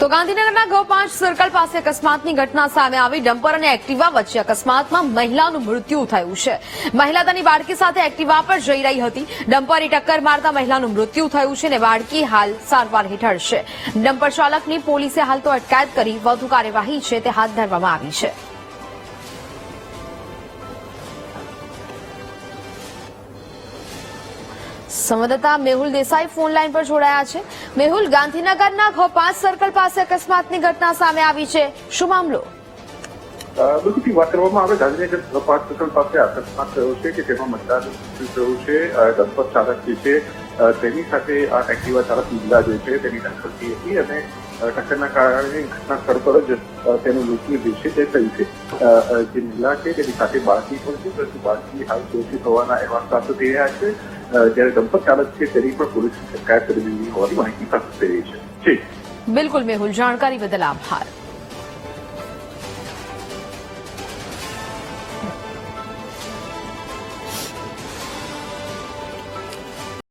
તો ગાંધીનગરના ગૌ પાંચ સર્કલ પાસે અકસ્માતની ઘટના સામે આવી. ડમ્પર અને એક્ટિવા વચ્ચે અકસ્માતમાં મહિલાનું મૃત્યુ થયું છે. મહિલા તેની બાળકી સાથે એક્ટિવા પર જઈ રહી હતી. ડમ્પરે ટક્કર મારતા મહિલાનું મૃત્યુ થયું છે અને બાળકી હાલ સારવાર હેઠળ છે. ડમ્પર ચાલકની પોલીસે હાલ તો અટકાયત કરી. વધુ કાર્યવાહી છે તે હાથ ધરવામાં આવી છે. સંવાદદાતા મેહુલ દેસાઈ ફોન લાઈન પર જોડાયા છે. મેહુલ, ગાંધીનગરના ઘ પાંચ સર્કલ પાસે અકસ્માતની ઘટના સામે આવી છે. શું મામલો? બિલકુલ વાત કરવામાં આવે ગાંધીનગર પાંચ સર્કલ પાસે અકસ્માત થયો છે કે તેમાં મતદારનું થયું છે દંપત ચાલક જે છે તેની સાથે આ એક્ટિવા ચાલક મહિલા જે છે, તેની ટક્કર થઈ હતી અને ટક્કરના કારણે ઘટના સ્થળ પર જ તેનું મૃત્યુ જે છે તે થયું છે. જે મહિલા છે તેની સાથે બાળકી પણ છે, પરંતુ બાળકી હાલ સુરક્ષિત હોવાના અહેવાલ પ્રાપ્ત થઈ રહ્યા છે. જ્યારે ડમ્પર ચાલક છે તેની પણ પોલીસ અટકાયત કરી દીધી હોવાની માહિતી પ્રાપ્ત થઈ રહી છે. બિલકુલ મેહુલ, જાણકારી બદલ આભાર.